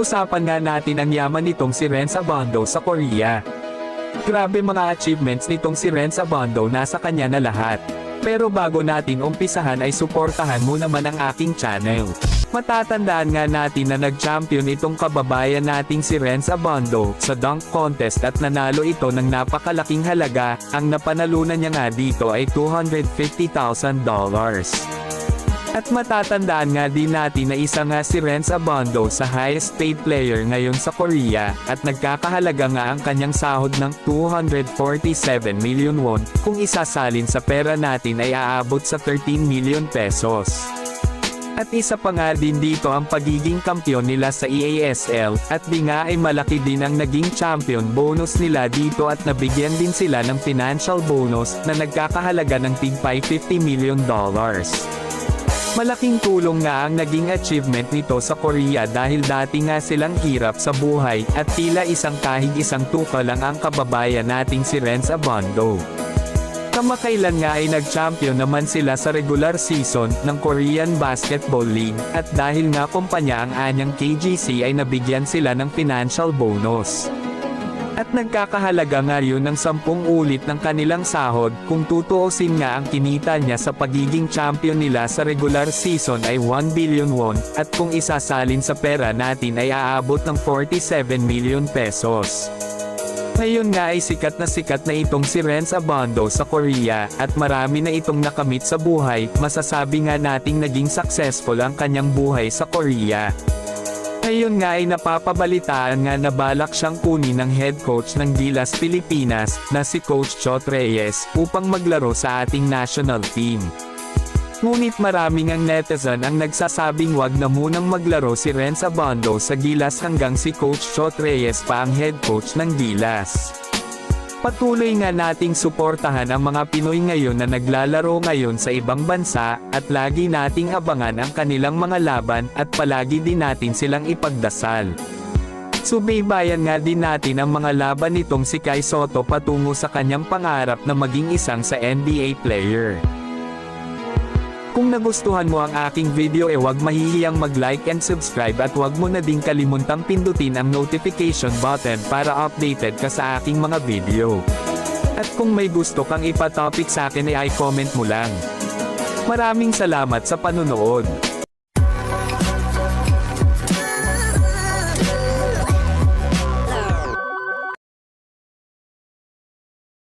Usapan nga natin ang yaman nitong si Renz Abondo sa Korea. Grabe mga achievements nitong si Renz Abondo nasa kanya na lahat. Pero bago natin umpisahan ay suportahan mo naman ang aking channel. Matatandaan nga natin na nag-champion itong kababayan nating si Renz Abondo sa dunk contest at nanalo ito ng napakalaking halaga, ang napanalunan niya nga dito ay $250,000. At matatandaan nga din natin na isa nga si Renz Abondo sa highest paid player ngayon sa Korea, at nagkakahalaga nga ang kanyang sahod ng 247 million won, kung isasalin sa pera natin ay aabot sa 13 million pesos. At isa pa nga din dito ang pagiging kampyon nila sa EASL, at di nga ay malaki din ang naging champion bonus nila dito at nabigyan din sila ng financial bonus na nagkakahalaga ng tigpay 50 million dollars. Malaking tulong nga ang naging achievement nito sa Korea dahil dati nga silang hirap sa buhay at tila isang kahig isang tuka lang ang kababayan nating si Renz Abondo. Kamakailan nga ay nag-champion naman sila sa regular season ng Korean Basketball League at dahil nga kumpanya ang anyang KGC ay nabigyan sila ng financial bonus. At nagkakahalaga nga yun ng 10 ulit ng kanilang sahod kung tutuusin nga ang kinita niya sa pagiging champion nila sa regular season ay 1 billion won, at kung isasalin sa pera natin ay aabot ng 47 million pesos. Ngayon nga ay sikat na sikat na itong si Renz Abondo sa Korea, at marami na itong nakamit sa buhay, masasabi nga nating naging successful ang kanyang buhay sa Korea. Ngayon nga ay napapabalitaan nga na balak siyang kunin ng head coach ng Gilas Pilipinas, na si Coach Chot Reyes, upang maglaro sa ating national team. Ngunit maraming ang netizen ang nagsasabing wag na munang maglaro si Renz Abondo sa Gilas hanggang si Coach Chot Reyes pa ang head coach ng Gilas. Patuloy nga nating suportahan ang mga Pinoy ngayon na naglalaro ngayon sa ibang bansa, at lagi nating abangan ang kanilang mga laban, at palagi din natin silang ipagdasal. Subaybayan nga din natin ang mga laban nitong si Kai Soto patungo sa kanyang pangarap na maging isang sa NBA player. Kung nagustuhan mo ang aking video e wag mahihiyang mag-like and subscribe at wag mo na ding kalimuntang pindutin ang notification button para updated ka sa aking mga video. At kung may gusto kang ipatopic sa akin ay i-comment mo lang. Maraming salamat sa panunood.